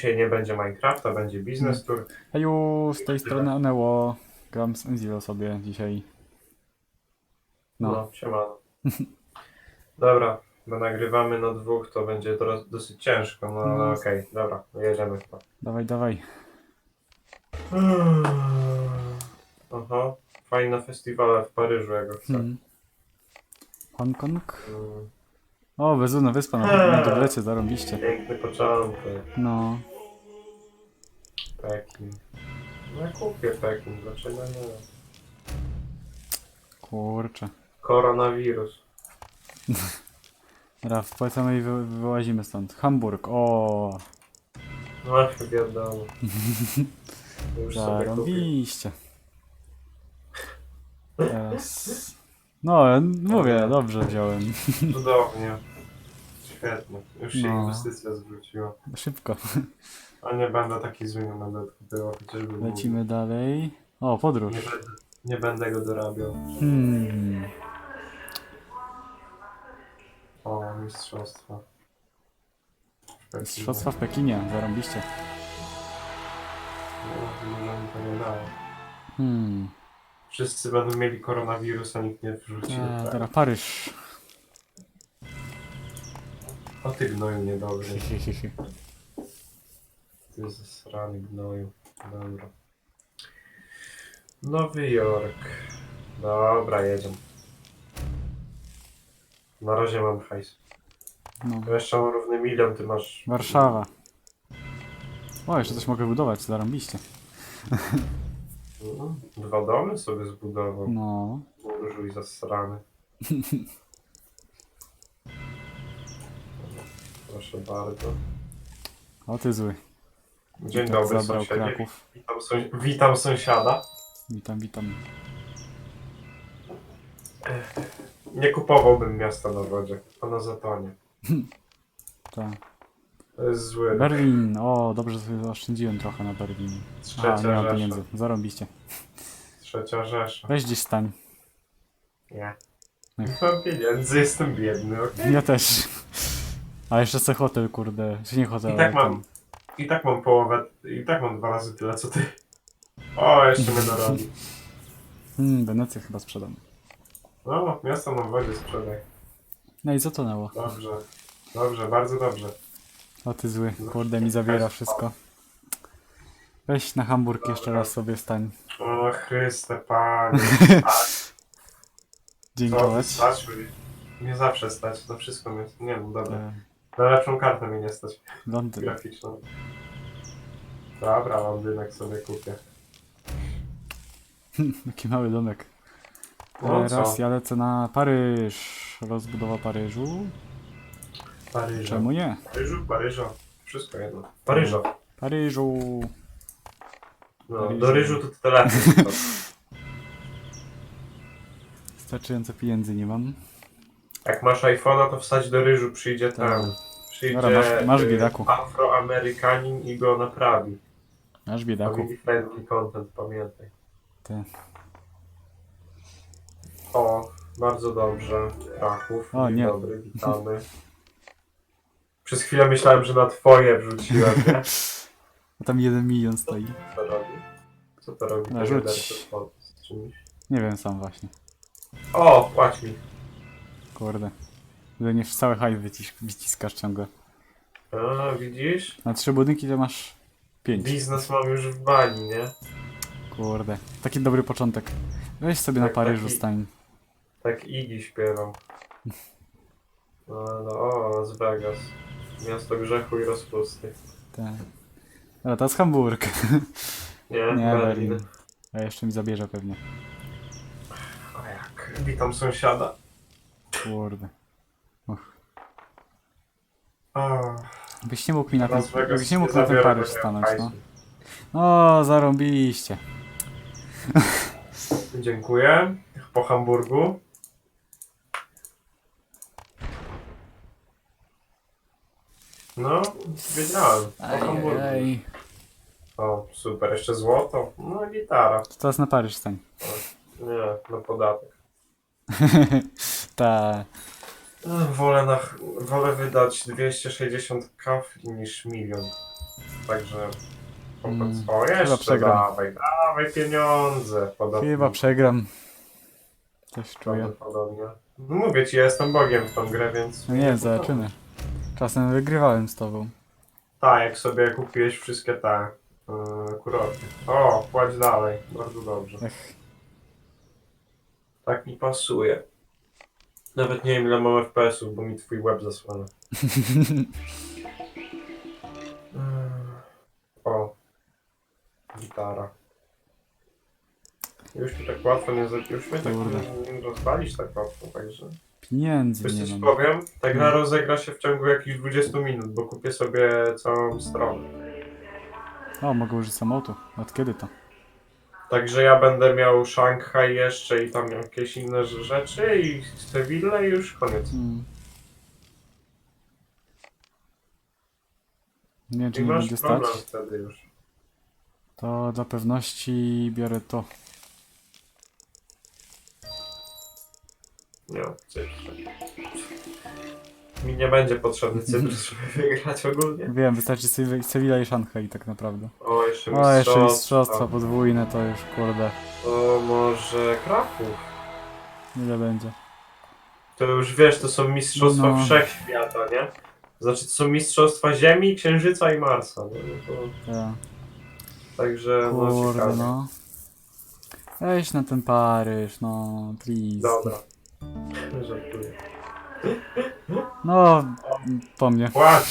dzisiaj nie będzie Minecrafta, będzie biznes tour. Heju, z tej strony Aneo. Gram z Enzilo sobie dzisiaj. No, No, siemano. Dobra, bo nagrywamy na dwóch, to będzie to dosyć ciężko, no ale No. okej, dobra, no jedziemy chyba. dawaj, dawaj. Aha, fajne festiwale w Paryżu, jak chcę. Hmm. Hongkong? Mm, O, bezludna wyspa na, na dublecie, zarąbiście. Piękny początek, No, Pekin. No kupię Pekin, dlaczego nie? kurczę. Koronawirus. Raf, polecamy i wy, wyłazimy stąd. Hamburg, o, No wiadomo. Już sobie kupię. zarąbiście. Teraz... No, mówię, dobrze wziąłem. Cudownie. Świetnie. Już się No. inwestycja zwróciła. Szybko. A nie będę taki zły, nie będę chociażby. Lecimy dalej. O, podróż. Nie będę, nie będę go dorabiał. Hmm. O, mistrzostwa. Mistrzostwa w Pekinie, zarąbiście. No, mi to nie dało. Hmm. Wszyscy będą mieli koronawirus, a nikt nie wrzucił. A, tak. teraz Paryż. O ty gnoju niedobry. Ty zasrany gnoju. Dobra. Nowy Jork. Dobra, jedziemy. Na razie mam hajs. No. Ja jeszcze mam równy milion, ty masz... Warszawa. O, jeszcze coś mogę budować, zarąbiście. No, Dwa domy sobie zbudował. No. Burżuj zasrany. Proszę bardzo. O, ty zły. Dzień Tak dobry zabrał sąsiedzie. Kraków. Witam, sąsi- witam sąsiada. Witam, witam. Nie kupowałbym miasta na wodzie. Ono zatonie. Tak. To jest zły. Berlin. O, dobrze że sobie zaoszczędziłem trochę na Berlin. A, Trzecia nie mam Rzesza. pieniędzy. Zarąbiście. Trzecia Rzesza. Weź gdzieś stań. Nie. Nie. Nie mam pieniędzy, jestem biedny, okej? Ja też. A jeszcze chcę hotel, kurde. Czy nie hotel, I tak ale mam, ten- i tak mam połowę, i tak mam dwa razy tyle co ty. O, jeszcze mnie dorobi. Hmm, Wenecję chyba sprzedam. No, miasto na wodzie sprzedaj. No i co to nało? Dobrze. Dobrze, bardzo dobrze. O ty zły, kurde mi zabiera wszystko. Weź na Hamburg jeszcze raz sobie stań. O Chryste, panie. Dziękować. stać mi? Nie zawsze stać, to wszystko mnie... Nie no, dobra. E, Na lepszą kartę mi nie stać, Londyn. graficzną. Dobra, Londynek sobie kupię. Taki mały domek. No Teraz co? ja lecę na Paryż. Rozbudowa Paryżu. Paryża. Czemu nie? Paryżu, Paryża. Wszystko jedno. Paryża. Paryżu. No, Paryżu. do ryżu to ty telefon. Wystarczająco pieniędzy nie mam. Jak masz iPhone'a, to wstać do ryżu, przyjdzie Tak. Przyjdzie Dobra, masz- masz y, biedaku. Afroamerykanin i go naprawi. Aż biedaku. Family friendly content, pamiętaj. Ty. O, bardzo dobrze. Kraków. O, Dzień nie. dobry, witamy. Przez chwilę myślałem, że na twoje wrzuciłem, nie? A tam jeden milion stoi. Co to robi? Co to robi? No, rzuć. Ederson z czymś? Nie wiem sam właśnie. O, płać mi. Kurde. Że nie w cały hajs wycisk, wyciskasz ciągle. A, widzisz? Na trzy budynki to masz pięć. Biznes mam już w bani, nie? Kurde. Taki dobry początek. Weź sobie na Tak, Paryżu taki- stań. Tak Iggy śpiewał. No, no, o, Las Vegas. Miasto grzechu i rozpusty. Te. Ale to jest Hamburg. Nie, Nie, Berlin. Berlin. A jeszcze mi zabierze pewnie. A jak? Witam sąsiada. Kurde. Byś nie mógł mi na ten, Las Vegas byś nie mógł na ten zabiorę Paryż tego stanąć, no. hajsu. O, zarąbiście. Dziękuję. Po Hamburgu. No, wiedziałem. Po Hamburgu. Ej. O, super. Jeszcze złoto. No, gitara. Teraz na Paryż stań. Nie, na podatek. Ta. Ech, Wolę, na, wolę wydać 260 kafli niż milion. także... Mm, Mm, o, chyba jeszcze przegram. dawaj, dawaj pieniądze. Podobnie. Chyba przegram. Coś czuję. Prawdopodobnie. No mówię ci, ja jestem bogiem w tą grę, więc... No nie, zobaczymy. Czasem wygrywałem z tobą. Tak, jak sobie kupiłeś wszystkie te yy, kurorty. O, płać dalej. Bardzo dobrze. Ech. Tak mi pasuje. Nawet nie wiem ile mam FPS-ów, bo mi twój web zasłania. Mm. o. Gitara. Już mi tak łatwo nie za... Już mnie tak Kurde. nie, nie rozwalić tak łatwo, także... Pieniędzy Wiesz nie co ci mam. powiem? Ta gra rozegra się w ciągu jakichś 20 minut, bo kupię sobie całą stronę. O, mogę użyć samolotu. Od kiedy to? Także ja będę miał Szanghaj jeszcze i tam jakieś inne rze- rzeczy i Seville i już koniec. Hmm. Nie wiem, czy I nie masz będzie stać. problem wtedy już. To dla pewności biorę to. Nie, cyfr. Mi nie będzie potrzebny cyfr, żeby wygrać ogólnie. Wiem, wystarczy Sewi- Sevilla i Szanghaj tak naprawdę. O, jeszcze O, jeszcze mistrzostwa. podwójne to już kurde. O, może Kraków. Ile będzie? To już wiesz, to są mistrzostwa No. wszechświata, nie? Znaczy, to są mistrzostwa Ziemi, Księżyca i Marsa. Nie? No to, Ja. także, no Kurde ciekawe. no. Weź na ten Paryż, no please. Dobra. Żartuję. No, po mnie. Płacz!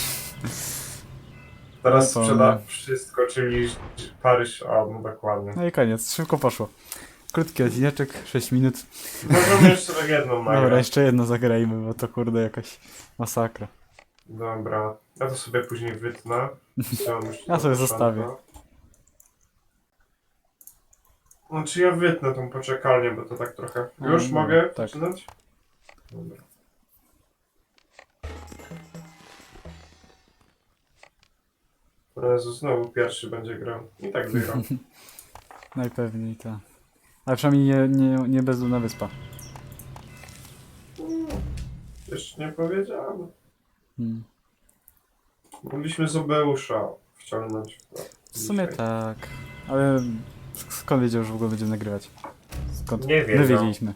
Teraz No to sprzeda nie. wszystko, czyli Paryż, a no dokładnie. No i koniec, szybko poszło. Krótki odcineczek, 6 minut. Możemy jeszcze tak jedną Dobra, nagrać. jeszcze jedno zagrajmy, bo to kurde jakaś masakra. Dobra, ja to sobie później wytnę. Chciałem już Ja sobie zostawię. Znaczy ja wytnę tą poczekalnię, bo to tak trochę... Już dobra, mogę tak. zaczynać? Dobra. Jezu, znowu pierwszy będzie grał. I tak wygram. Najpewniej tak. Ale przynajmniej nie, nie, nie bezludna wyspa. Jeszcze nie powiedziałem. Hmm. Mogliśmy Zobeusza wciągnąć. W sumie dzisiaj. tak. Ale skąd wiedział, że w ogóle będziemy nagrywać? Skąd? Nie My wiedział. wiedzieliśmy.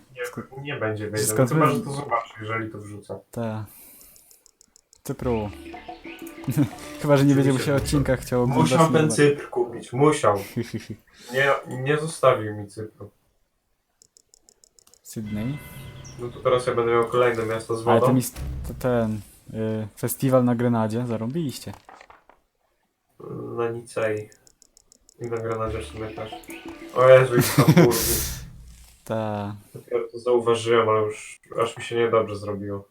Nie, nie będzie wiedział. Skąd Chyba, my- że to zobaczy, jeżeli to wrzucę. Tak. Cypru. Chyba, że nie będzie musiał odcinka chciał oglądać. Musiał ten Cypr kupić. Musiał. Nie, nie zostawił mi Cypru. Sydney. No to teraz ja będę miał kolejne miasto z Ale wodą. to mi to ten y, festiwal na Grenadzie zarąbiliście. Na Nicei. I na Granadzie w sumie też. O Jezu, i w Hamburgu. Ta. Dopiero to zauważyłem, ale już aż mi się niedobrze zrobiło.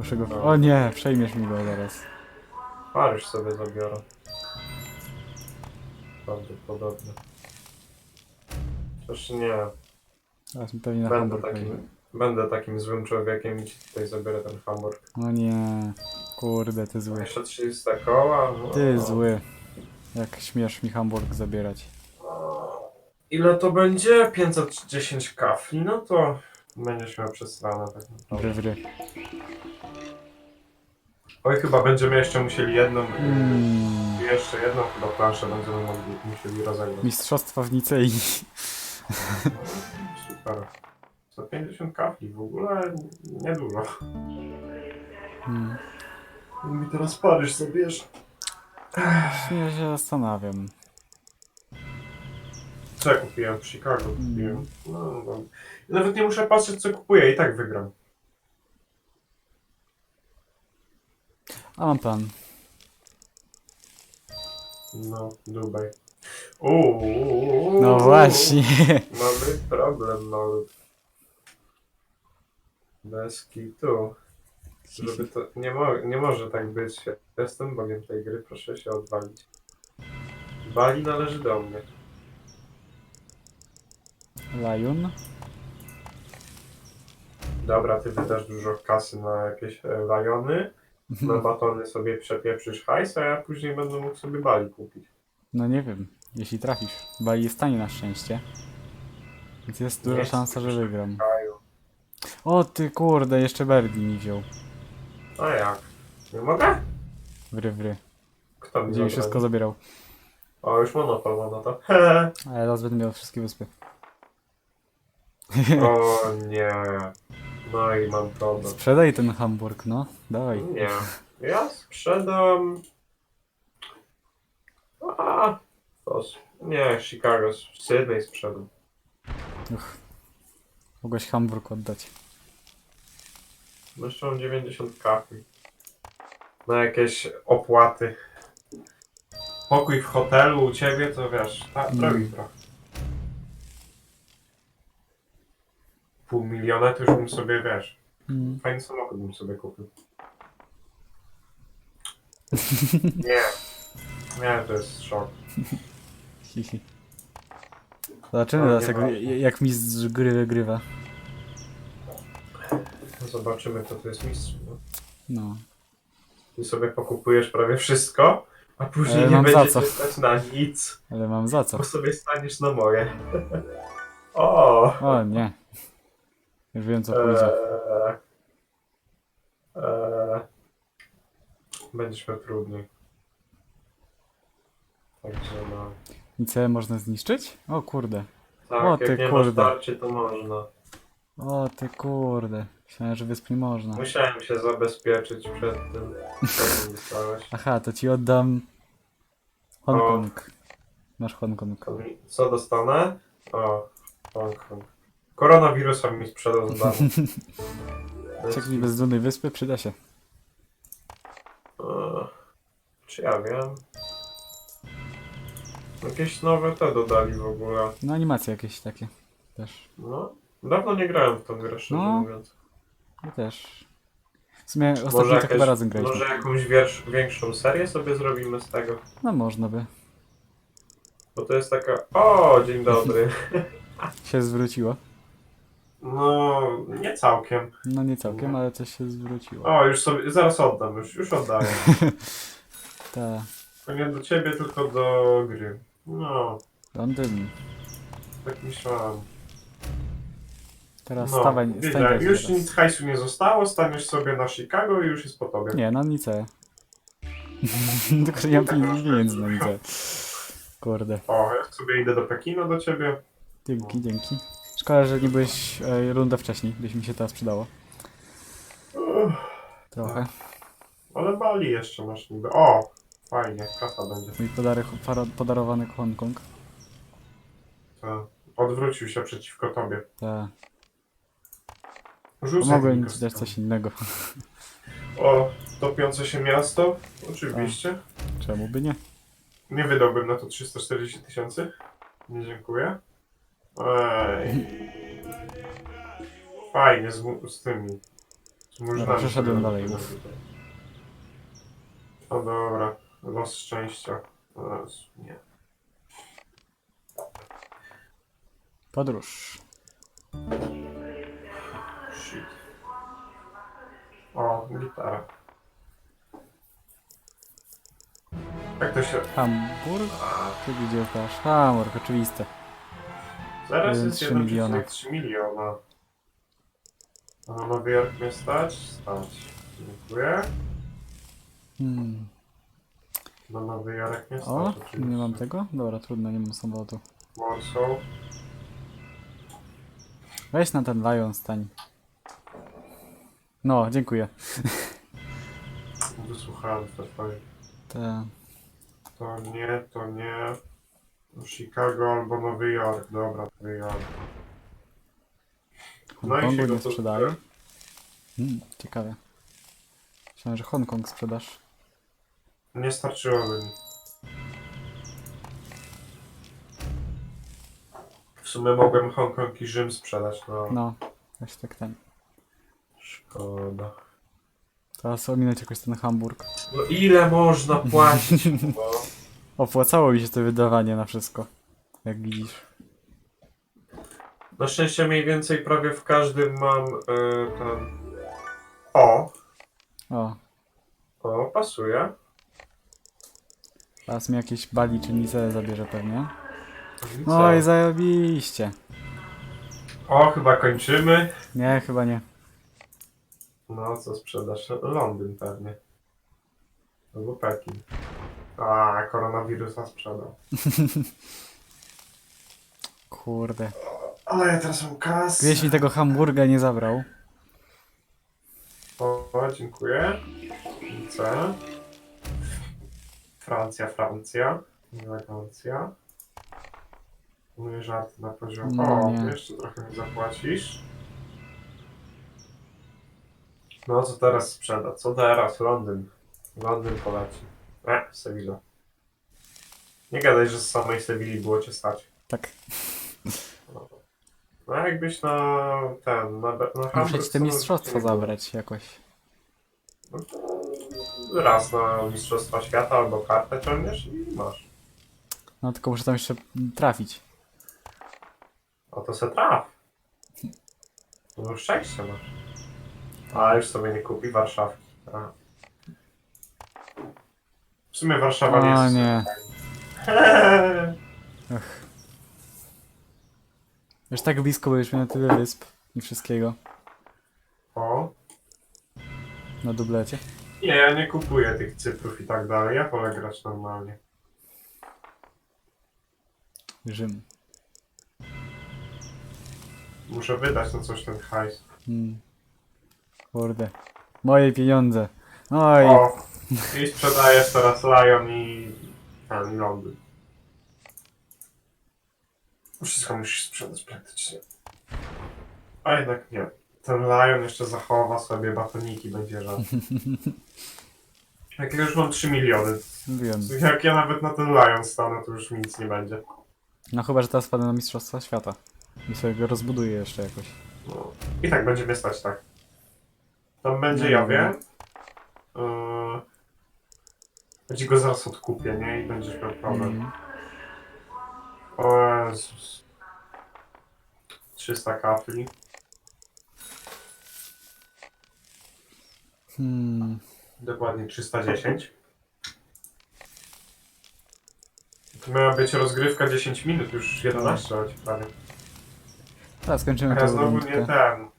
Muszę go. O nie, przejmiesz mi go zaraz. Paryż sobie zabiorę. Prawdopodobnie. Też nie. Teraz mi pewnie na Będę Hamburg takim, będę takim złym człowiekiem i ci tutaj zabiorę ten Hamburg. No nie. Kurde, ty zły. Jeszcze 300 koła. No. Ty zły. Jak śmiesz mi Hamburg zabierać. Ile to będzie? 510 kafli, no to będziesz miał przesrane tak naprawdę. Wry, wry. Oj, chyba będziemy jeszcze musieli jedną, Mm. jeszcze jedną chyba planszę będziemy mogli, musieli rozegrać. Mistrzostwa w Nicei. Super. 150 kafli, w ogóle niedużo. Mm. Mi teraz Paryż zabierze. Nie się zastanawiam. Co ja kupiłem? W Chicago kupiłem. No, no, dobra. Nawet nie muszę patrzeć co kupuję, i tak wygram. A mam plan. No, Dubaj. Uuu. No właśnie. Mamy problem mały. Bez kitu. Żeby to... Nie, mo nie może tak być. Ja Jestem bogiem tej gry, proszę się odwalić. Bali należy do mnie. Lion. Dobra, ty wydasz dużo kasy na jakieś e, lajony, na batony sobie przepieprzysz hajs, a ja później będę mógł sobie bali kupić. No nie wiem, jeśli trafisz. Bali jest tanie na szczęście. Więc jest duża Nie szansa, że wygram. Kaju. O ty kurde, jeszcze Berdi mi wziął. A jak? Nie mogę? Wry, wry. Kto mi Gdzie mi zabrał? wszystko zabierał. O, już monopol ma no to. Ale teraz będę miał wszystkie wyspy. O nie. No i mam problem. Sprzedaj ten Hamburg, no. Dawaj. Nie. Ja sprzedam... A, to... s- Nie, Chicago. Sydney sprzedam. Uch. Mogłeś Hamburg oddać. Mam 90 kapli. Na jakieś opłaty. Pokój w hotelu u ciebie to wiesz, ta, Mm. drogi trochę. Pół miliona to już bym sobie, wiesz, Mm. fajny samochód bym sobie kupił. Nie. Nie, to jest szok. Zobaczymy No, teraz, jak, ważne. jak mistrz gry wygrywa. Zobaczymy, kto to jest mistrz. No. No. Ty sobie pokupujesz prawie wszystko, a później Ale nie mam za będzie co. stać na nic, Ale mam za co. bo sobie staniesz na moje. o! O nie. Już wiem co pójdzie. Eee, eee, będziesz miał trudniej. Także no. I co można zniszczyć? O kurde. Tak, O, ty jak nie kurde. tarczy, to można. O ty kurde. Myślałem, że wysp nie można. Musiałem się zabezpieczyć przed tym, co mi dostałeś. Aha, to ci oddam Hongkong. Masz Hongkong. Co dostanę? O, Hongkong. Koronawirusa mi sprzedał za darmo. Czekaj bez dumnej wyspy przyda się. Eee, Czy ja wiem? Jakieś nowe te dodali w ogóle. No animacje jakieś takie. Też. No, dawno nie grałem w tą grę, szczerze No. mówiąc. Ja też. W sumie ostatnio to chyba razem graliśmy. może jakąś wiersz, większą serię sobie zrobimy z tego? No można by. Bo to jest taka... O, dzień dobry. Się zwróciło. No, nie całkiem. No nie całkiem, ale coś się zwróciło. O, już sobie... Zaraz oddam, już, już oddaję. Ta. To nie do ciebie, tylko do gry. No, Londyn. tak myślałem. Teraz No, stawaj, widzę, stań już teraz. nic hajsu nie zostało, staniesz sobie na Chicago i już jest po tobie. Nie, na Nice. Tylko że nie mam pieniędzy na Nice. Kurde. O, ja sobie idę do Pekinu do ciebie. Dzięki, dzięki. Szkoda, że nie byłeś e, rundę wcześniej, byś mi się teraz przydało. Trochę. ale Bali jeszcze masz niby. O, fajnie, kasa będzie. Mój para, podarowany Hongkong. To odwrócił się przeciwko tobie. Ta. Rzucaj Pomogłem mi ci dać coś innego. O, topiące się miasto? Oczywiście. Czemu by nie? Nie wydałbym na to 340 tysięcy. Nie dziękuję. Ej. Fajnie z, mu- z tymi. Z murzynami. przeszedłem dalej, robię. uf. O dobra. Los szczęścia. Jezu, nie. Podróż. Shit. O, gitara. Jak to się... Hamburg? Ty gdzie dasz? Hamburg, oczywiste. Jeden jest trzy miliona. 1,3 miliona. A na Nowy Jork mnie stać? Stać. Dziękuję. Hmm. Na Nowy Jork mnie stać. O, oczywiście. nie mam tego? Dobra, trudno, nie mam samolotu. Warsaw. Weź na ten Lion stań. No, dziękuję. Wysłuchałem to twoje. Te... To nie, to nie. Chicago albo Nowy Jork. Dobra, Nowy Jork. No i Hongkongu się nie go tu- sprzedaję. Hmm, ciekawe. Myślałem, że Hongkong sprzedasz. Nie starczyłoby mi. W sumie mogłem Hongkong i Rzym sprzedać, no. No, właśnie tak ten. Szkoda. Teraz ominąć jakoś ten Hamburg. No ile można płacić? No. Opłacało mi się to wydawanie na wszystko. Jak widzisz. Na szczęście mniej więcej prawie w każdym mam y, ten... O! O, O, pasuje. teraz mi jakieś Bali czy Nice zabierze pewnie. I co? Oj, zajebiście. O, chyba kończymy. Nie, chyba nie. No, co sprzedasz? Londyn pewnie. Albo Pekin. A, koronawirusa sprzedał. Kurde. Ale ja teraz mam kasę. Gdzieś mi tego hamburga nie zabrał. O, dziękuję. C. Francja, Francja. Elegancja. Mój żart na poziom. No o, nie. jeszcze trochę mi zapłacisz. No, co teraz sprzeda? Co teraz? Londyn. Londyn poleci. E, Sevilla. Nie gadaj, że z samej Sewilli było cię stać. Tak. No jakbyś na ten, na, na Muszę Hamburg ci te to mistrzostwo zabrać jakoś. No to raz na Mistrzostwa Świata albo kartę ciągniesz i masz. No tylko muszę tam jeszcze trafić. O to se traf. No szczęście masz. A już sobie nie kupi Warszawki. A. Sumie Warszawa nie O jest. nie. Już tak blisko byliśmy na tyle wysp i wszystkiego. o. Na dublecie. Nie, ja nie kupuję tych cyfrów i tak dalej. Ja wolę grać normalnie. Rzym. Muszę wydać na coś ten hajs. Hmm. Kurde. Moje pieniądze. Oj. O! I sprzedajesz teraz Lion i ten Londyn. Wszystko musisz sprzedać praktycznie. A jednak nie. Ten Lion jeszcze zachowa sobie batoniki, będzie żal. Jak ja już mam 3 miliony. Wiem. Jak ja nawet na ten Lion stanę, to już mi nic nie będzie. No chyba, że teraz wpadę na Mistrzostwa Świata. I sobie go rozbuduję jeszcze jakoś. No. I tak będzie mnie stać, tak. Tam będzie, No, no. wiem. Yy... Będzie go zaraz odkupię, nie? I będziesz miał problem. Mm. O Jezus. 300 kafli. Hmm. Dokładnie 310. To miała być rozgrywka 10 minut, już 11 leci prawie. Teraz skończymy A ja znowu nie ten.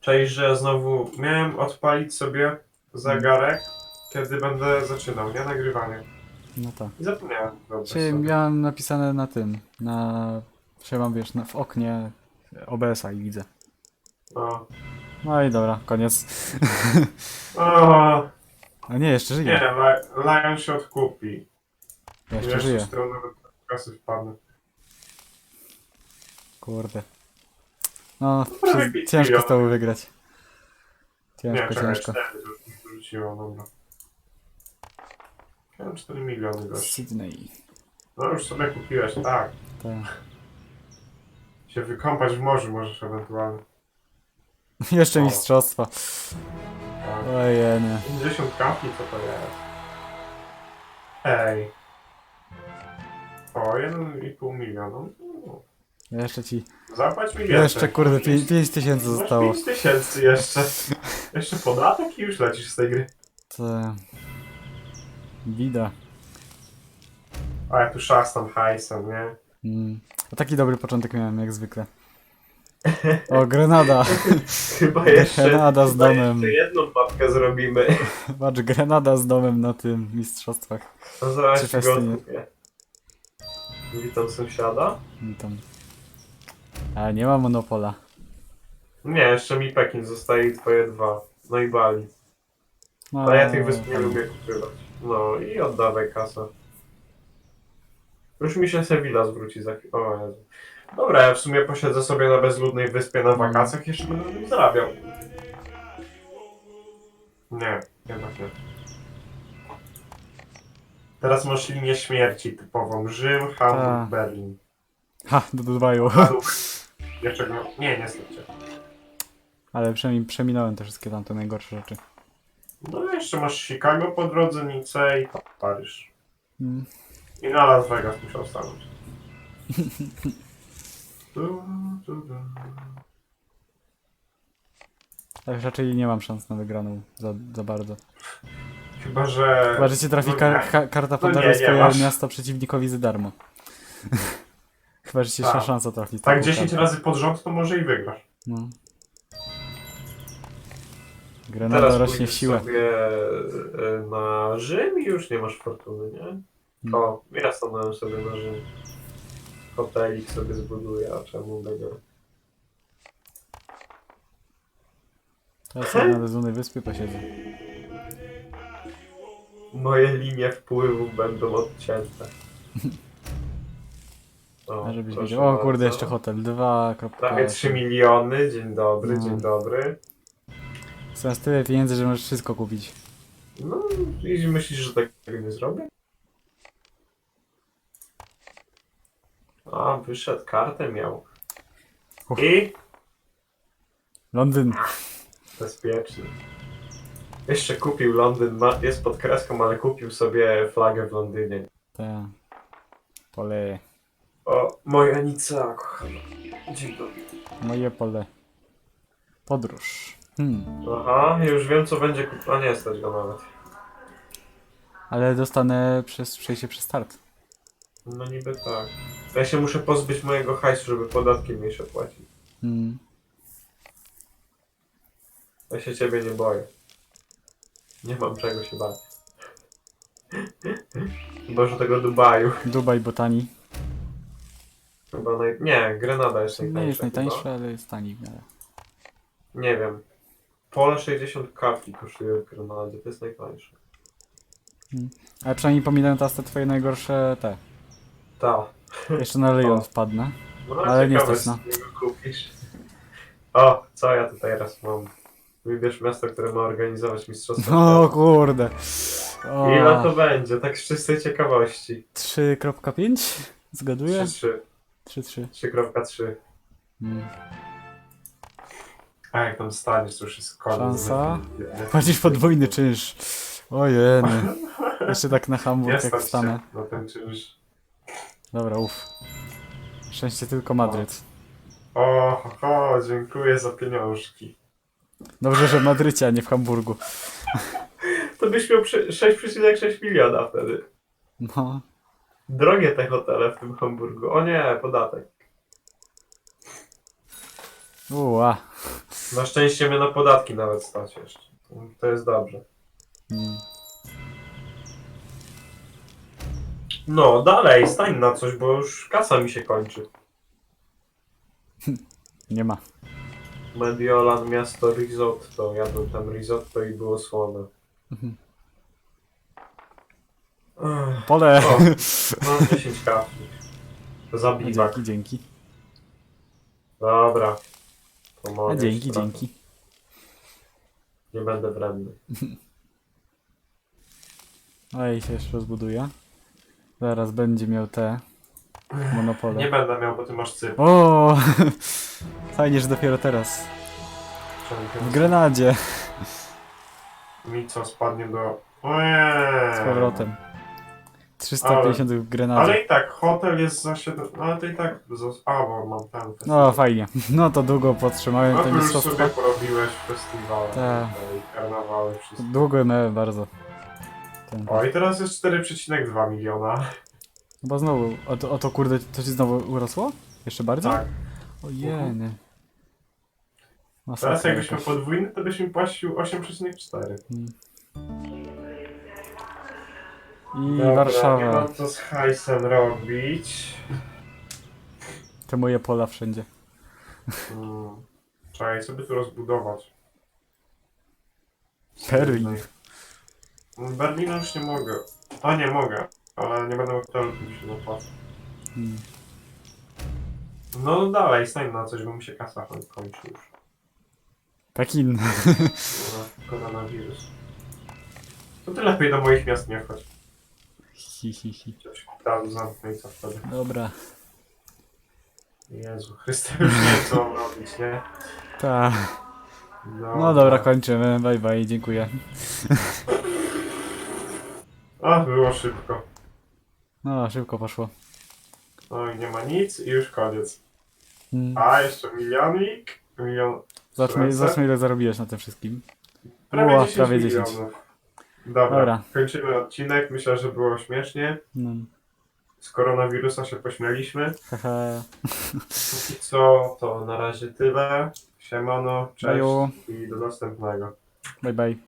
Cześć, że znowu miałem odpalić sobie zegarek, kiedy będę zaczynał, nie? Nagrywanie. No tak. I zapomniałem. Dzisiaj sobie. miałem napisane na tym, na... Mam, wiesz, na, w oknie OBS-a i widzę. No. No i dobra, koniec. O, A nie, jeszcze nie, żyję. Li- Lion się odkupi. Jeszcze żyję. z tyłu nawet kasy wpadnę. Kurde. No, prawie przez, pięć ciężko z tobą wygrać. Nie, Ciężko, czekaj, ciężko. 4 to już mi wyrzuciło, dobra. Mam 4 miliony gość. Sydney. No już sobie kupiłeś, tak. Tak. Się wykąpać w morzu możesz ewentualnie. Jeszcze mistrzostwa. Tak. Ojej, nie. 50 kapli, co to jest? Ej. O, 1,5 miliona. No, Jeszcze ci. Zapłać mi więcej. Jeszcze kurde, Pięć- 5 tysięcy zostało. 5 tysięcy jeszcze. Jeszcze podatek i już lecisz z tej gry. To... Bida. A ja tu szastam hajsem, nie? Mm. A taki dobry początek miałem, jak zwykle. O, Grenada. Chyba jeszcze, Grenada z chyba domem. jeszcze jedną babkę zrobimy. Patrz, Grenada z domem na tym mistrzostwach. To zaraz ci go odkupię. Witam sąsiada. I tam. A nie ma monopola. Nie, jeszcze mi Pekin zostaje i twoje dwa. No i Bali. No, Ale ja tych wysp nie lubię kupywać. No i oddawaj kasę. Już mi się Sevilla zwróci za chwilę. O Jezu. Dobra, ja w sumie posiedzę sobie na bezludnej wyspie na wakacjach jeszcze będę nim zarabiał. Nie, jednak nie. Teraz masz linię śmierci typową. Rzym, Hamburg, Tak. Berlin. Ha, do Dubaju. Jeszcze go... Nie, nie słuchajcie. Ale przynajmniej przeminąłem te wszystkie tamte najgorsze rzeczy. No jeszcze masz Chicago po drodze, Nice i Paryż. Mm. I na Las Vegas musiał stanąć. Tak raczej nie mam szans na wygraną za, za bardzo. Chyba, że... Chyba, że ci trafi no kar ka karta No swoje masz. miasto przeciwnikowi za darmo. Chyba, że ci Tak. jeszcze szansa trafi. Tak 10 razy pod rząd, to może i wygrasz. No. Grenada Teraz rośnie w pójdziesz siłę. sobie e, na Rzym i już nie masz fortuny, nie? Hmm. O, ja stanąłem sobie na Rzym. Hotelik sobie zbuduję, a czemu tego? Teraz sobie na bezludnej wyspie posiedzę. Moje linie wpływu będą odcięte. O, A żebyś proszę wiedział. O kurde, bardzo. jeszcze hotel. 2. Prawie 3 miliony, dzień dobry, No. dzień dobry. Coraz tyle pieniędzy, że możesz wszystko kupić. No i myślisz, że tak nie zrobię? A, wyszedł, kartę miał. Uff. I Londyn. bezpieczny. Jeszcze kupił Londyn, ma, jest pod kreską, ale kupił sobie flagę w Londynie. Te. Pole. O, moja Nica, kochana. Dzień dobry. Moje pole. Podróż. Hmm. Aha, już wiem co będzie kup... A nie stać go nawet. Ale dostanę przez przejście przez start. No niby tak. Ja się muszę pozbyć mojego hajsu, żeby podatki mniejsze płacić. Hmm. Ja się ciebie nie boję. Nie mam czego się bać. Chyba, że tego Dubaju. Dubaj Botani. Chyba naj... Nie, Grenada jest najtańsza. Nie jest chyba. najtańszy, ale jest tani w miarę. Nie wiem. Pole 60 kapli kosztuje w Grenadzie, to jest najtańsze. Ale przynajmniej pominę teraz te twoje najgorsze te. Ta. Jeszcze na Leon O. wpadnę. No, Ale nie ciekawe, stać, no. z czego kupisz. O, co ja tutaj teraz mam? Wybierz miasto, które ma organizować mistrzostwo. O świata. kurde. O, Ile to będzie? Tak z czystej ciekawości. 3.5? Zgaduję? 3-3. 3.3. 3.3. Hmm. A jak tam staniesz, to już jest koniec. Szansa? Płacisz podwójny czynsz. Ojeny. Jeszcze tak na Hamburg jak wstanę. na ten czynsz. Dobra, uff. Szczęście tylko Madryt. O, ho, ho, dziękuję za pieniążki. Dobrze, że w Madrycie, a nie w Hamburgu. To byś miał przy- 6,6 miliona wtedy. No. Drogie te hotele w tym Hamburgu. O nie, podatek. Uła. Na szczęście mnie na podatki nawet stać jeszcze. To jest dobrze. Hmm. No, dalej, stań na coś, bo już kasa mi się kończy. Nie ma. Mediolan, miasto risotto. Jadłem tam risotto i było słone. Mhm. Ech, Pole. O. Mam 10 kafli. Za biwak. Dzięki, dzięki. Dobra. A Pomogę dzięki, dzięki. Nie będę wredny. Oj, się jeszcze rozbuduje. Zaraz będzie miał te monopole. Nie będę miał, bo ty masz cyp. O! Fajnie, że dopiero teraz. W Grenadzie. Mi co spadnie do... Ojej. Z powrotem. 350 w Grenadzie. Ale i tak, hotel jest za 7... No ale to i tak... A, bo mam ten festiwal. No fajnie. No to długo podtrzymałem No to już sobie mistrzostwa. porobiłeś festiwale. Tak. i karnawały, wszystko. Długo miałem bardzo. Ten. O, i teraz jest 4,2 miliona. Chyba znowu. O to, o to kurde, to ci znowu urosło? Jeszcze bardziej? Tak. Ojeny. Masakra Teraz jakbyśmy jakaś. podwójny, to byś mi płacił 8,4. I Dobra, Nie Warszawa. mam co z hajsem robić. Te moje pola wszędzie. Hmm. Czekaj, sobie tu rozbudować. Berlin. Berlin już nie mogę. A nie mogę, ale nie będę mógł hotelu, to mi się zapłaci. Hmm. No dalej, stań na coś, bo mi się kasa kończy już. Pekin. Dobra, Koronawirus. To ty lepiej do moich miast nie wchodź. Hi, hi, hi. Coś szpitalu zamknę i co wtedy. Dobra. Jezu Chryste, już nie wiem co mam robić, nie? Ta. No dobra, kończymy. Bye bye, dziękuję. A, było szybko. No, szybko poszło. No i nie ma nic i już koniec. Hmm. A, jeszcze milionik. Milion... Zobaczmy, zobaczmy ile zarobiłeś na tym wszystkim. Prawie Ło, 10 prawie 10. milionów. Dobra, Dobra. kończymy odcinek. Myślę, że było śmiesznie. No. Z koronawirusa się pośmialiśmy. Póki co, to na razie tyle. Siemano, cześć i do następnego. Bye bye.